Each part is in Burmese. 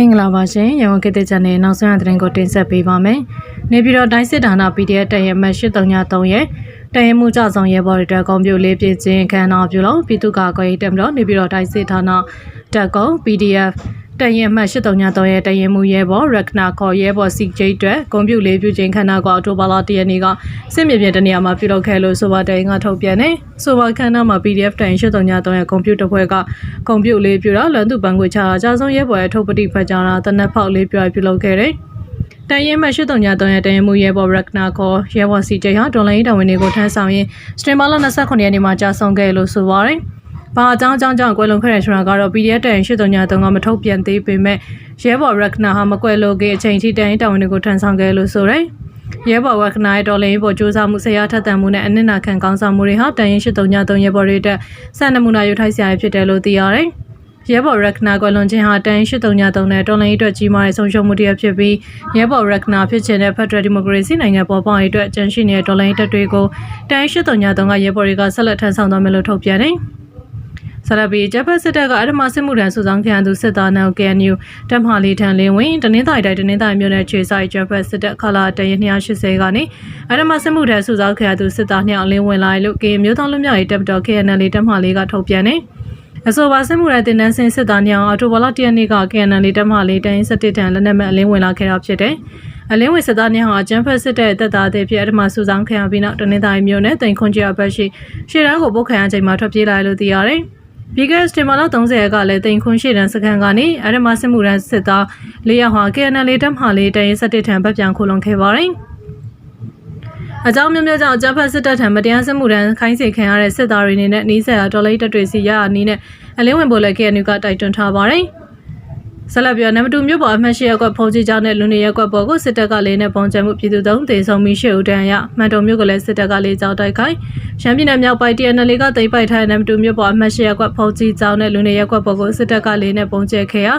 မင်္ဂလာပါရှင်ရန်ကုန်ခေတ်သစ်ချန်နယ်နောက်ဆုံးရသတင်းကိုတင်ဆက်ပေးပါမယ်။နေပြည်တော်တိုင်းစစ်ဌာန PDF တရဲမှတ်833ရဲ့တရဲမှုကြဆောင်ရဲဘော်တွေအတွက်ကွန်ပျူလေးပြည့်ခြင်းခန်းနာပြုလို့ပြည်သူ့ကာကွယ်ရေးတပ်မတော်နေပြည်တော်တိုင်းစစ်ဌာနတပ်ကုန်း PDF တရဲမှတ်833ရဲ့တရဲမှုရဲဘော်ရက်နာခေါ်ရဲဘော်စီဂျိတ်အတွက်ကွန်ပျူလေးပြည့်ခြင်းခန်းနာကိုအော်တိုဘာလတရနေ့ကစစ်မြေပြင်တနေရာမှာပြုလုပ်ခဲ့လို့ဆိုပါတိုင်ကထုတ်ပြန်နေဆိုပါခန်းနာမှာ PDF တရဲ833ရဲ့ကွန်ပျူတာဖွဲ့ကကွန်ပျူလေးပြတာလန်သူပန်းခွေချတာကြာဆုံးရဲဘော်ရဲ့ထုတ်ပတိဖက်ကြတာတနက်ဖောက်လေးပြပြုလုပ်ခဲ့တယ်တန်ရင်မှရှိတုံညာတုံရဲ့တန်ရင်မှုရဲဘော်ရက်နာခေါ်ရဲဘော်စီဂျိဟာဒေါ်လာရေးတော်ဝင်တွေကိုထမ်းဆောင်ရင်းစတင်မာလာ29ရက်နေ့မှာကြာဆုံးခဲ့လို့ဆိုပါရယ်။ ဘာအကြောင်းအကြောင်းကြောင့်ကွယ်လွန်ခဲ့တဲ့ဆိုတာကတော့ PDF တန်ရင်ရှိတုံညာတုံကမထုတ်ပြန်သေးပေမဲ့ရဲဘော်ရက်နာဟာမကွယ်လို့ခဲ့အချိန်ထိတန်ရင်တော်ဝင်တွေကိုထမ်းဆောင်ခဲ့လို့ဆိုရယ်။ရဲဘော်ဝက်ခနာရဲ့တော်လိုင်းပေါ်စူးစမ်းမှုဆရာထက်သန်မှုနဲ့အနစ်နာခံကောင်းဆောင်မှုတွေဟာတန်ရင်ရှိတုံညာတုံရဲဘော်တွေအတွက်စံနမူနာယူထိုက်စရာဖြစ်တယ်လို့သိရတယ်။ရဲဘော်ရက်နာကွယ်လွန်ခြင်းဟာတန်8333နဲ့တော်လိုင်းအတွက်ကြီးမားတဲ့ဆုံးရှုံးမှုတစ်ရပ်ဖြစ်ပြီးရဲဘော်ရက်နာဖြစ်ခြင်းတဲ့ Federal Democracy နိုင်ငံပေါ်ပေါက်ရေးအတွက်အကြံရှိနေတဲ့တော်လိုင်းတပ်တွေကိုတန်8333ကရဲဘော်တွေကဆက်လက်ထမ်းဆောင်သွားမယ်လို့ထုတ်ပြန်တယ်။ ဆရာဘီဂျပန်စစ်တပ်ကအဓမ္မစစ်မှုထမ်းစုဆောင်ခံသူစစ်သားနောက် KNU တပ်မဟာလေးထံလင်းဝင်တနင်္သာရီတိုင်းတနင်္သာရီမြို့နယ်ခြေဆိုင်ဂျပန်စစ်တပ်ခလာတရ280ကနေအဓမ္မစစ်မှုထမ်းစုဆောင်ခံသူစစ်သားနှစ်ယောက်လင်းဝင်လာလို့ KN မျိုးသားလူမျိုးရေးတပ်တော် KNL တပ်မဟာလေးကထုတ်ပြန်တယ်။အဆိုပါစစ်မှုရတင်နန်းစင်စစ်သားညောင်အော်တိုဘာလ၁ရက်နေ့က KNL တပ်မလေးတိုင်း17တန်လက်နက်မဲ့အလင်းဝင်လာခဲ့တာဖြစ်တယ်။အလင်းဝင်စစ်သားညောင်ဟာကျန်းဖက်စစ်တဲ့တပ်သားတွေဖြစ်အထမစုဆောင်ခံရပြီးနောက်တနင်္သာရီမြို့နယ်တိန်ခွန်ကျရဘက်ရှိရှေ့တန်းကိုပုတ်ခံရချိန်မှာထွက်ပြေးလာတယ်လို့သိရတယ်။ ပြီးခဲ့တဲ့စတင်မာလာ30ရက်ကလည်းတိန်ခွန်ရှေ့တန်းစခန်းကနေအထမစစ်မှုရန်စစ်သား၄ယောက်ဟာ KNL တပ်မလေးတိုင်း17တန်ဘက်ပြန်ခိုလုံခဲ့ပါတယ်။အကြောင်းမျိုးမျိုးကြောင့်အကြမ်းဖက်စစ်တပ်ထံမတရားစစ်မှုထမ်းခိုင်းစေခံရတဲ့စစ်သားတွေအနေနဲ့နှီးဆက်ရာဒေါ်လာတပ်တွေစီရရနီးနဲ့အလင်းဝင်ပေါ်လက် KNU ကတိုက်တွန်းထားပါတယ်။ ဆက်လက်ပြောနံပါတ်2မြို့ပေါ်အမှတ်၈ရပ်ကွက်ဖုန်ကြီးကျောင်းနဲ့လူနေရပ်ကွက်ပေါ်ကိုစစ်တပ်ကလေးနဲ့ပုံကျမှုပြည်သူသုံးတေဆုံးပြီးရှေ့ဦးတန်းရမှန်တုံမြို့ကလည်းစစ်တပ်ကလေးကြောင်းတိုက်ခိုက်ရှမ်းပြည်နယ်မြောက်ပိုင်း TNL ကတိတ်ပိုက်ထားတဲ့နံပါတ်2မြို့ပေါ်အမှတ်၈ရပ်ကွက်ဖုန်ကြီးကျောင်းနဲ့လူနေရပ်ကွက်ပေါ်ကိုစစ်တပ်ကလေးနဲ့ပုံကျဲခဲ့ရာ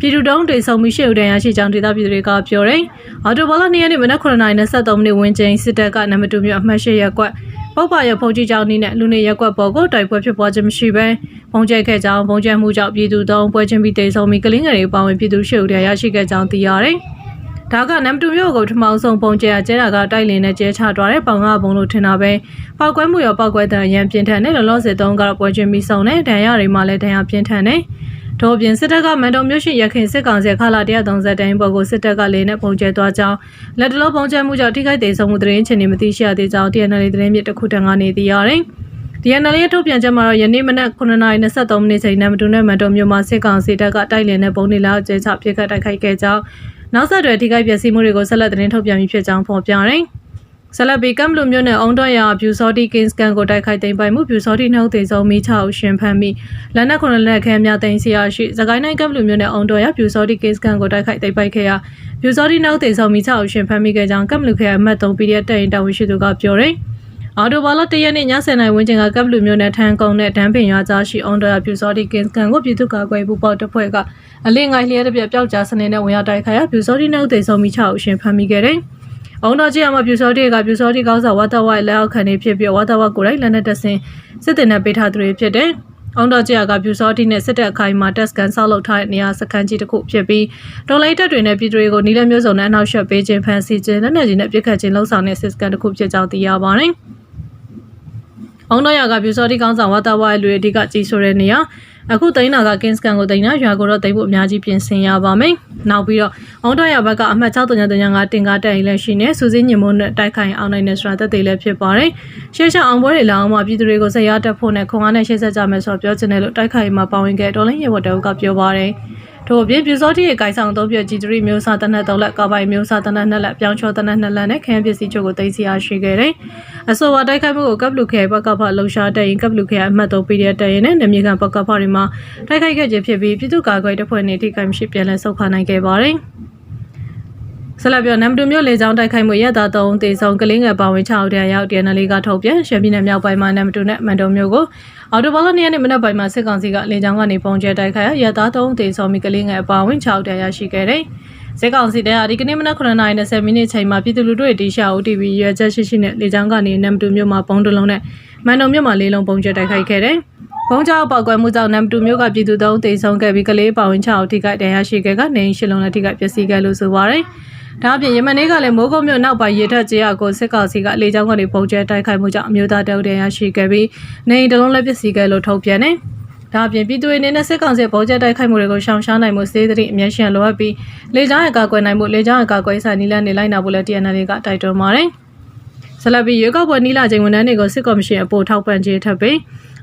ပြည်သူသုံးတေဆုံးပြီးရှေ့ဦးတန်းရရှိကြောင်းဒေသပြည်သူတွေကပြောတယ်။အော်တိုဘာလ2ရက်နေ့မနက်9:23မိနစ်ဝန်းကျင်စစ်တပ်ကနံပါတ်2မြို့အမှတ်၈ရပ်ကွက် ပုတ်ပါရဖုန်ကြီးကျောင်းနီးနဲ့လူနေရက်ကွက်ပေါ်ကိုတိုက်ပွဲဖြစ်ပွားခြင်းမရှိဘဲပုံကျဲခဲ့ကြောင်းပုံကျဲမှုကြောင့်ပြည်သူသုံးပွဲချင်းပြီးတိတ်ဆုံးပြီးကလင်းငယ်တွေပါဝင်ပြည်သူရှုပ်ရရရှိခဲ့ကြောင်းသိရတယ်။ဒါကနမ်တူမျိုးကိုထမောင်ဆုံးပုံကျဲကျဲတာကတိုက်လင်းနဲ့ကျဲချသွားတဲ့ပေါင်ကဘုံလို့ထင်တာပဲပောက်ကွဲမှုရောပောက်ကွဲတဲ့အရန်ပြင်းထန်တဲ့လောလောဆယ်သုံးကတော့ပွဲချင်းပြီးဆုံးတဲ့ဒဏ်ရတွေမှလည်းဒဏ်ရပြင်းထန်တယ်။ ထို့ပြင်စစ်တပ်ကမန်တုံမြို့ရှိရခင်စစ်ကောင်စီခလာ130တိုင်းပေါ်ကိုစစ်တပ်ကလေးနဲ့ပုံကျဲသွားကြောင်းလက်တလုံးပုံကျဲမှုကြောင့်ထိခိုက်ဒေဆုံးမှုသတင်းချင်းတွေမသိရှိရသေးကြောင်း TNL သတင်းမြစ်တစ်ခုတန်ကနေသိရတယ်။ DNL ရဲ့ထုတ်ပြန်ချက်မှာတော့ယနေ့မနက်9:23မိနစ်ချိန်နံပါတ်2နဲ့မန်တုံမြို့မှာစစ်ကောင်စီတပ်ကတိုက်လင်တဲ့ပုံတွေလောက်ကျဲချပြစ်ခတ်တိုက်ခိုက်ခဲ့ကြောင်းနောက်ဆက်တွဲထိခိုက်ပျက်စီးမှုတွေကိုဆက်လက်သတင်းထုတ်ပြန်ပြီးဖြစ်ကြောင်းဖော်ပြရတယ်။ ဆလဘီကမ်လူမျိုးနဲ့အုံတော့ရဗျူစော်တီကင်းစကန်ကိုတိုက်ခိုက်သိမ်းပိုက်မှုဗျူစော်တီနှုတ်သေးဆုံးမိချောက်ရှင်ဖမ်းမိလက်နက်ခုနှစ်လက်ခဲများသိမ်းစီရရှိသခိုင်းနိုင်ကမ်လူမျိုးနဲ့အုံတော့ရဗျူစော်တီကင်းစကန်ကိုတိုက်ခိုက်သိမ်းပိုက်ခဲ့ရာဗျူစော်တီနှုတ်သေးဆုံးမိချောက်ရှင်ဖမ်းမိခဲ့ကြောင်းကမ်လူခဲအမှတ်3 PDF တိုင်တာဝန်ရှိသူကပြောတယ်အော်တိုဘာလတရက်နေ့ည7:00နာရီဝန်းကျင်ကကပ်လူမျိုးနဲ့ထန်းကုန်းနဲ့ဒန်းပင်ရွာကြားရှိအွန်ဒရာပြူစော်တီကင်းစကန်ကိုပြည်သူ့ကာကွယ်မှုပေါ်တပ်ဖွဲ့ကအလင်းငိုင်းလျက်တစ်ပြက်ပျောက်ကြားစနေနဲ့ဝင်ရောက်တိုက်ခိုက်ရာပြူစော်တီနှုတ်သေးဆုံးမိချောက်ရှင်ဖမ်းမိခဲ့တယ်။အုံ တော်ကြီးအမပြူစောတိကပြူစောတိကောင်းဆောင်ဝါတဝိုင်လက်အောက်ခံနေဖြစ်ပြီးဝါတဝကိုယ်တိုင်လက်နဲ့တက်ဆင်စစ်တင်နဲ့ပေးထားသူတွေဖြစ်တယ်။အောင်တော်ကြီးကပြူစောတိနဲ့စစ်တပ်အခိုင်မှာတက်စကန်ဆောက်လုပ်ထားတဲ့နေရာစခန်းကြီးတစ်ခုဖြစ်ပြီးဒေါ်လိုက်တက်တွေနဲ့ပြည်သူတွေကိုနီးလက်မျိုးစုံနဲ့အနောက်ရှက်ပေးခြင်းဖန်ဆီးခြင်းလက်နက်ကြီးနဲ့ပြစ်ခတ်ခြင်းလှုံ့ဆော်တဲ့စစ်စကန်တစ်ခုဖြစ်ကြောင်းသိရပါတယ်။ အောင်တော်ရကပြူစောတိကောင်းဆောင်ဝါတဝိုင်လူတွေအဓိကကြီးဆိုတဲ့နေရာအခုတိန်းနာကကင်းစကန်ကိုတိန်းနာရွာကိုတော့တိန်းဖို့အများကြီးပြင်ဆင်ရပါမယ်။နောက်ပြီးတော့အောင်တော့ရဘက်ကအမှတ်6335တင်ကားတက်ရင်လည်းရှိနေစူးစိညင်မုန်းနဲ့တိုက်ခိုင်အောင်နိုင်တဲ့ဆိုတာသက်သေလည်းဖြစ်ပါတယ်။ရှေ့ရှောင်းအောင်ပွဲတွေလောင်းမှပြည်သူတွေကိုဆက်ရတက်ဖို့နဲ့ခွန်အားနဲ့ရှေ့ဆက်ကြမယ်ဆိုတော့ပြောချင်တယ်လို့တိုက်ခိုင်မှာပါဝင်ခဲ့တော်လိုင်းရေဘော်တအုပ်ကပြောပါတယ်။ ထို့အပြင်ပြူစောတိရဲ့ကိုင်ဆောင်သုံးပြဂျီတရီမျိုးစားတနက်သုံးလက်ကာပိုင်မျိုးစားတနက်နှစ်လက်ပြောင်းချောတနက်နှစ်လက်နဲ့ခရမ်းပစ္စည်းချုပ်ကိုသိမ်းဆရာရှိခဲ့တယ်။အဆိုပါတိုက်ခိုက်မှုကိုကပ်လူခဲဘက်ကဖလှုံရှားတဲ့ရင်ကပ်လူခဲအမှတ်သုံး PDF တဲ့ရင်နဲ့နမြေကန်ဘက်ကဖတွေမှာတိုက်ခိုက်ခဲ့ခြင်းဖြစ်ပြီးပြည်သူ့ကာကွယ်တပ်ဖွဲ့နေထိခိုက်မရှိပြန်လည်ဆုတ်ခနိုင်ခဲ့ပါတယ်။ ဆလပြောနမ်တူမျိုးလေကြောင်းတိုက်ခိုက်မှုရတာတုံးတေဆုံးကလင်းငယ်ပါဝင်6တန်းရောက်တနလေးကထုတ်ပြန်ရှမ်းပြည်နယ်မြောက်ပိုင်းမှာနမ်တူနဲ့မန်တုံမျိုးကိုအော်တိုဘာလ2ရက်နေ့မနက်ပိုင်းမှာစစ်ကောင်စီကလေကြောင်းကနေပုံကျဲတိုက်ခိုက်ရရတာတုံးတေဆုံးပြီးကလင်းငယ်ပါဝင်6တန်းရရှိခဲ့တယ်။စစ်ကောင်စီတပ်အဒီကနေ့မနက်9:20မိနစ်ချိန်မှာပြည်သူလူထုတွေတီရှာ OTV ရွေချက်ရှိရှိနဲ့လေကြောင်းကနေနမ်တူမျိုးမှာပုံတလုံးနဲ့မန်တုံမျိုးမှာလေးလုံးပုံကျဲတိုက်ခိုက်ခဲ့တယ်။ဘုံကြောက်ပောက်ကွဲမှုကြောင့်နမ်တူမျိုးကပြည်သူသုံးတေဆုံးခဲ့ပြီးကလေးပါဝင်6ဦးထိခိုက်ဒဏ်ရာရှိခဲ့ကနေအိမ်ရှစ်လုံးလည်းထိခိုက်ပျက်စီးခဲ့လို့ဆိုပါရယ်။ ဒါအပြင်ယမန်နေ့ကလည်းမိုးကုတ်မြို့နောက်ပိုင်းရေထက်ကျေးရွာကိုစစ်ကောင်စီကလေကြောင်းကနေပုံကျဲတိုက်ခိုက်မှုကြောင့်အမျိုးသားတအုပ်ဒဏ်ရာရှိခဲ့ပြီးနေအိမ်တစ်လုံးလည်းပျက်စီးခဲ့လို့ထုတ်ပြန်တယ်။ဒါအပြင်ပြည်သူတွေအနေနဲ့စစ်ကောင်စီပုံကျဲတိုက်ခိုက်မှုတွေကိုရှောင်ရှားနိုင်မှုစေးသတိအမျက်ရှင်လိုအပ်ပြီးလေကြောင်းရဲ့ကာကွယ်နိုင်မှုလေကြောင်းရဲ့ကာကွယ်ဆိုင်နီလန်းနေလိုက်နာဖို့လည်း TNL ကတိုက်တွန်းပါတယ်။ဆလပီရွေးကောက်ပွဲနီလာချိန်ဝန်ထမ်းတွေကိုစစ်ကော်မရှင်အပို့ထောက်ပံ့ခြင်းထပ်ပြီး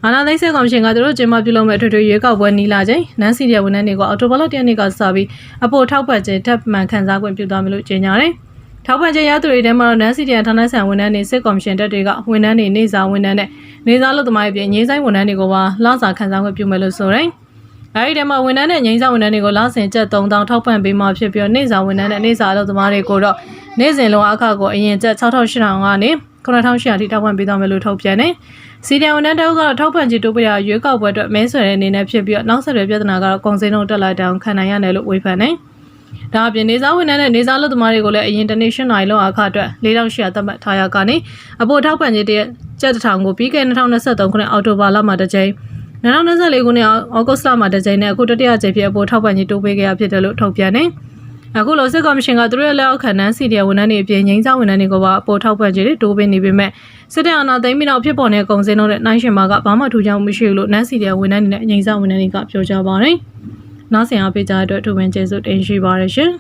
အာဏာသိမ်းစစ်ကော်မရှင်ကသူတို့ကျင်းပပြုလုပ်မဲ့အထွေထွေရွေးကောက်ပွဲနီလာချိန်နန်းစီရဝန်ထမ်းတွေကိုအော်တိုဘလတ်တရက်နေ့ကစပြီးအပို့ထောက်ပံ့ခြင်းထပ်မံခန်းစားခွင့်ပြုသွားမယ်လို့ကြေညာတယ်။ထောက်ပံ့ခြင်းရသူတွေထဲမှာတော့နန်းစီရဌာနဆိုင်ဝန်ထမ်းတွေစစ်ကော်မရှင်တပ်တွေကဝန်ထမ်းတွေနေစာဝန်ထမ်းနဲ့နေစာလုပ်သမားတွေပြင်ငင်းဆိုင်ဝန်ထမ်းတွေကိုပါလစာခန်းစားခွင့်ပြုမယ်လို့ဆိုတယ်။အဲဒီထဲမှာဝန်ထမ်းနဲ့ငိမ့်စာဝန်ထမ်းတွေကိုလစဉ်ကျပ်3000ထောက်ပံ့ပေးမှဖြစ်ပြီးတော့နေစာဝန်ထမ်းနဲ့နေစာအလုပ်သမားတွေကိုတော့ နေ့စဉ်လုံးအခကိုအရင်ကျပ်6800ကနေ9800ထိထောက်ပံ့ပေးသွားမယ်လို့ထုတ်ပြန်တယ်။စီဒီယံဝန်ထမ်းတအုပ်ကတော့ထောက်ပံ့ကြေးတိုးပေးတာရွေးကောက်ပွဲအတွက်မဲဆွယ်တဲ့အနေနဲ့ဖြစ်ပြီးတော့နောက်ဆက်တွဲပြဿနာကတော့ကုန်စည်နှုန်းတက်လိုက်တောင်ခံနိုင်ရတယ်လို့ဝေဖန်တယ်။ဒါအပြင်နေစာဝန်ထမ်းနဲ့နေစာလုပ်သမားတွေကိုလည်းအရင်တနေ့၈နိုင်လောက်အခအတွက်4800သတ်မှတ်ထားရကနေအပေါ်ထောက်ပံ့ကြေးတရက်ကျပ်တစ်ထောင်ကိုပြီးခဲ့2023ခုနှစ်အောက်တိုဘာလမှာတစ်ကြိမ်2024ခုနှစ်ဩဂုတ်လမှာတစ်ကြိမ်နဲ့အခုတတိယကြိမ်ဖြစ်အပေါ်ထောက်ပံ့ကြေးတိုးပေးခဲ့ရဖြစ်တယ်လို့ထုတ်ပြန်တယ်။ အခုလိုစစ်ကော်မရှင်ကသူတို့ရဲ့လက်အောက်ခံနှန်းစီဒီယဝန်ထမ်းတွေအပြင်ငိမ့်စားဝန်ထမ်းတွေကိုပါအပေါ်ထောက်ပံ့ကြေးတွေတိုးပေးနေပေမဲ့စစ်တပ်အာဏာသိမ်းပြီးနောက်ဖြစ်ပေါ်နေတဲ့ကုန်စည်နှုန်းနဲ့နိုင်ရှင်မာကဘာမှထူးခြားမှုမရှိဘူးလို့နှန်းစီဒီယဝန်ထမ်းတွေနဲ့ငိမ့်စားဝန်ထမ်းတွေကပြောကြပါတယ်။နောက်ဆင်အားပေးကြတဲ့အတွက်ထူပင်ကျေးဇူးတင်ရှိပါတယ်ရှင်။